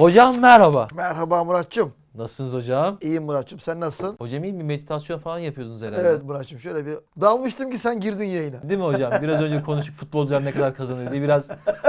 Hocam merhaba. Merhaba Muratçım. Nasılsınız hocam? İyiyim Muratçım. Sen nasılsın? Hocam iyi bir meditasyon falan yapıyordunuz herhalde. Evet Muratçım. Şöyle bir dalmıştım ki sen girdin yayına. Değil mi hocam? Biraz önce konuştuk futbolcular ne kadar kazanıyor diye biraz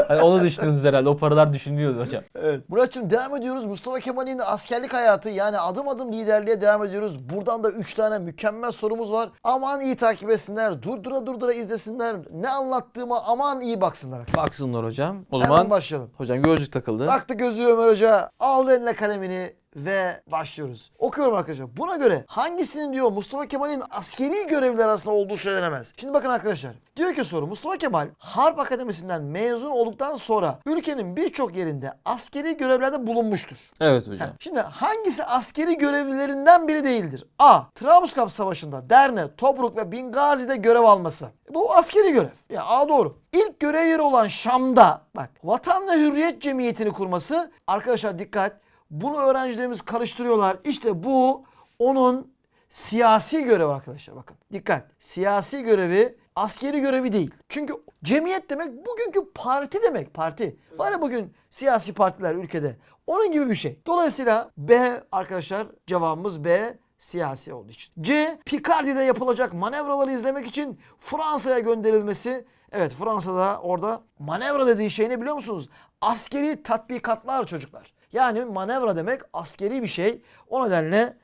hani onu düşündünüz herhalde. O paralar düşünülüyordu hocam. Evet. Muratçım devam ediyoruz. Mustafa Kemal'in askerlik hayatı yani adım adım liderliğe devam ediyoruz. Buradan da 3 tane mükemmel sorumuz var. Aman iyi takip etsinler. Durdura durdura izlesinler. Ne anlattığıma aman iyi baksınlar. Baksınlar hocam. O Hemen zaman başlayalım. hocam gözlük takıldı. Taktı gözlüğü Ömer Hoca. Aldı eline kalemini ve başlıyoruz. Okuyorum arkadaşlar. Buna göre hangisinin diyor Mustafa Kemal'in askeri görevler arasında olduğu söylenemez. Şimdi bakın arkadaşlar. Diyor ki soru Mustafa Kemal Harp Akademisi'nden mezun olduktan sonra ülkenin birçok yerinde askeri görevlerde bulunmuştur. Evet hocam. Şimdi hangisi askeri görevlilerinden biri değildir? A. Trablusgarp Savaşı'nda Derne, Tobruk ve Bingazi'de görev alması. Bu askeri görev. Ya A doğru. İlk görev yeri olan Şam'da bak Vatan ve Hürriyet Cemiyeti'ni kurması arkadaşlar dikkat bunu öğrencilerimiz karıştırıyorlar. İşte bu onun siyasi görevi arkadaşlar bakın. Dikkat. Siyasi görevi askeri görevi değil. Çünkü cemiyet demek bugünkü parti demek. Parti. Var ya bugün siyasi partiler ülkede. Onun gibi bir şey. Dolayısıyla B arkadaşlar cevabımız B siyasi olduğu için. C. Picardy'de yapılacak manevraları izlemek için Fransa'ya gönderilmesi. Evet Fransa'da orada manevra dediği şey ne biliyor musunuz? Askeri tatbikatlar çocuklar. Yani manevra demek askeri bir şey. O nedenle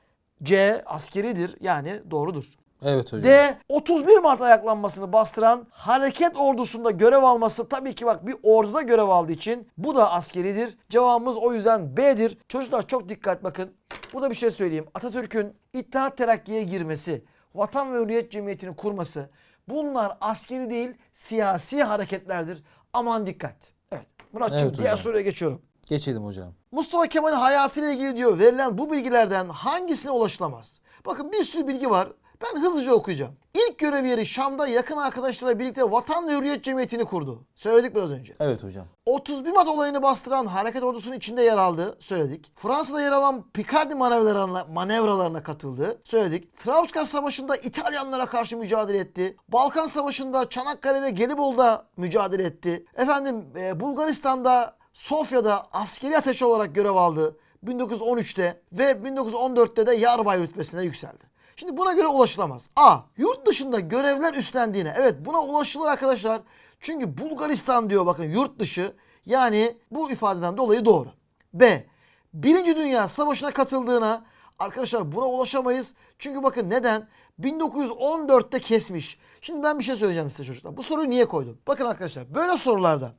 C askeridir yani doğrudur. Evet hocam. D 31 Mart ayaklanmasını bastıran hareket ordusunda görev alması tabii ki bak bir orduda görev aldığı için bu da askeridir. Cevabımız o yüzden B'dir. Çocuklar çok dikkat bakın. Burada bir şey söyleyeyim. Atatürk'ün İttihat Terakki'ye girmesi, Vatan ve Hürriyet Cemiyeti'ni kurması bunlar askeri değil siyasi hareketlerdir. Aman dikkat. Evet. Muratçım Evet diğer hocam. soruya geçiyorum. Geçelim hocam. Mustafa Kemal'in hayatıyla ilgili diyor verilen bu bilgilerden hangisine ulaşılamaz? Bakın bir sürü bilgi var. Ben hızlıca okuyacağım. İlk görev yeri Şam'da yakın arkadaşlarla birlikte Vatan ve Hürriyet Cemiyeti'ni kurdu. Söyledik biraz önce. Evet hocam. 31 Mart olayını bastıran hareket ordusunun içinde yer aldı. Söyledik. Fransa'da yer alan Picardy manevralarına, manevralarına katıldı. Söyledik. Trablusgarp Savaşı'nda İtalyanlara karşı mücadele etti. Balkan Savaşı'nda Çanakkale ve Gelibolu'da mücadele etti. Efendim e, Bulgaristan'da Sofya'da askeri ateş olarak görev aldı. 1913'te ve 1914'te de yarbay rütbesine yükseldi. Şimdi buna göre ulaşılamaz. A. Yurt dışında görevler üstlendiğine. Evet buna ulaşılır arkadaşlar. Çünkü Bulgaristan diyor bakın yurt dışı. Yani bu ifadeden dolayı doğru. B. Birinci Dünya Savaşı'na katıldığına arkadaşlar buna ulaşamayız. Çünkü bakın neden? 1914'te kesmiş. Şimdi ben bir şey söyleyeceğim size çocuklar. Bu soruyu niye koydum? Bakın arkadaşlar böyle sorularda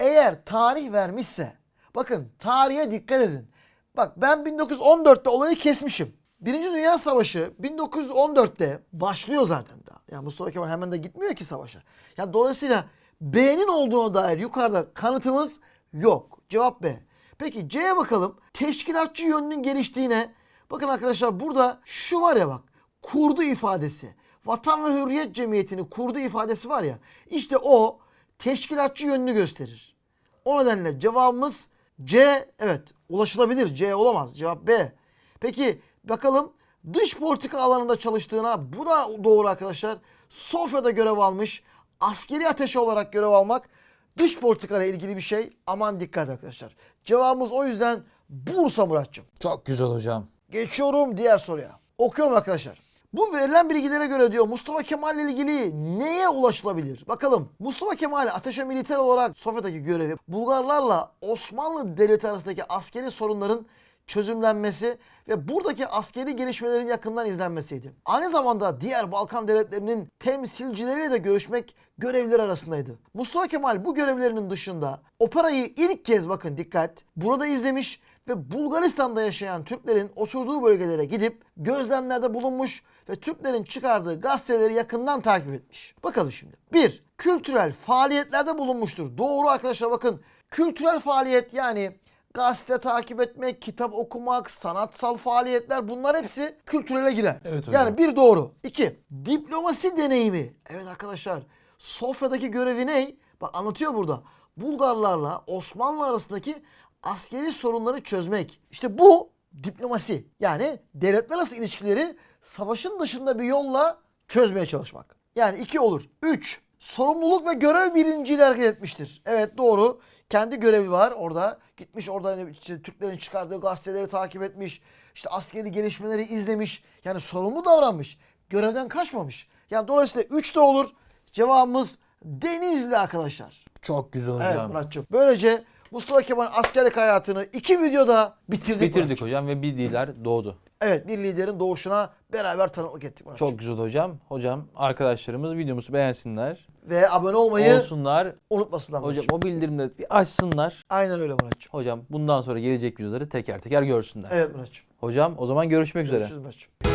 eğer tarih vermişse bakın tarihe dikkat edin. Bak ben 1914'te olayı kesmişim. Birinci Dünya Savaşı 1914'te başlıyor zaten daha. Yani Mustafa Kemal hemen de gitmiyor ki savaşa. Yani dolayısıyla B'nin olduğuna dair yukarıda kanıtımız yok. Cevap B. Peki C'ye bakalım. Teşkilatçı yönünün geliştiğine. Bakın arkadaşlar burada şu var ya bak. Kurdu ifadesi. Vatan ve Hürriyet Cemiyeti'ni kurdu ifadesi var ya. İşte o teşkilatçı yönünü gösterir. O nedenle cevabımız C. Evet ulaşılabilir. C olamaz. Cevap B. Peki bakalım dış politika alanında çalıştığına bu da doğru arkadaşlar. Sofya'da görev almış. Askeri ateşe olarak görev almak dış politika ile ilgili bir şey. Aman dikkat arkadaşlar. Cevabımız o yüzden Bursa Muratçım. Çok güzel hocam. Geçiyorum diğer soruya. Okuyorum arkadaşlar. Bu verilen bilgilere göre diyor Mustafa Kemal ile ilgili neye ulaşılabilir? Bakalım Mustafa Kemal ateşe militer olarak Sofya'daki görevi Bulgarlarla Osmanlı Devleti arasındaki askeri sorunların çözümlenmesi ve buradaki askeri gelişmelerin yakından izlenmesiydi. Aynı zamanda diğer Balkan devletlerinin temsilcileriyle de görüşmek görevleri arasındaydı. Mustafa Kemal bu görevlerinin dışında operayı ilk kez bakın dikkat burada izlemiş ve Bulgaristan'da yaşayan Türklerin oturduğu bölgelere gidip gözlemlerde bulunmuş ve Türklerin çıkardığı gazeteleri yakından takip etmiş. Bakalım şimdi. 1. Kültürel faaliyetlerde bulunmuştur. Doğru arkadaşlar bakın. Kültürel faaliyet yani gazete takip etmek, kitap okumak, sanatsal faaliyetler bunlar hepsi kültürele girer. Evet hocam. yani bir doğru. İki, diplomasi deneyimi. Evet arkadaşlar Sofya'daki görevi ne? Bak anlatıyor burada. Bulgarlarla Osmanlı arasındaki askeri sorunları çözmek. İşte bu diplomasi. Yani devletler arası ilişkileri savaşın dışında bir yolla çözmeye çalışmak. Yani iki olur. Üç, sorumluluk ve görev bilinciyle hareket etmiştir. Evet doğru. kendi görevi var orada. Gitmiş orada işte Türklerin çıkardığı gazeteleri takip etmiş. İşte askeri gelişmeleri izlemiş. Yani sorumlu davranmış. Görevden kaçmamış. Yani dolayısıyla 3 de olur. Cevabımız Denizli arkadaşlar. Çok güzel Evet hocam. Muratçım. Böylece Mustafa Kemal'in askerlik hayatını iki videoda bitirdik. Bitirdik Muratçım. hocam ve bir lider doğdu. Evet bir liderin doğuşuna beraber tanıklık ettik Muratçım. Çok güzel hocam. Hocam arkadaşlarımız videomuzu beğensinler. Ve abone olmayı Olsunlar. unutmasınlar Hocam Muratçım. o bildirimleri bir açsınlar. Aynen öyle Muratçım. Hocam bundan sonra gelecek videoları teker teker görsünler. Evet Muratçım. Hocam o zaman görüşmek üzere. Görüşürüz Muratçım.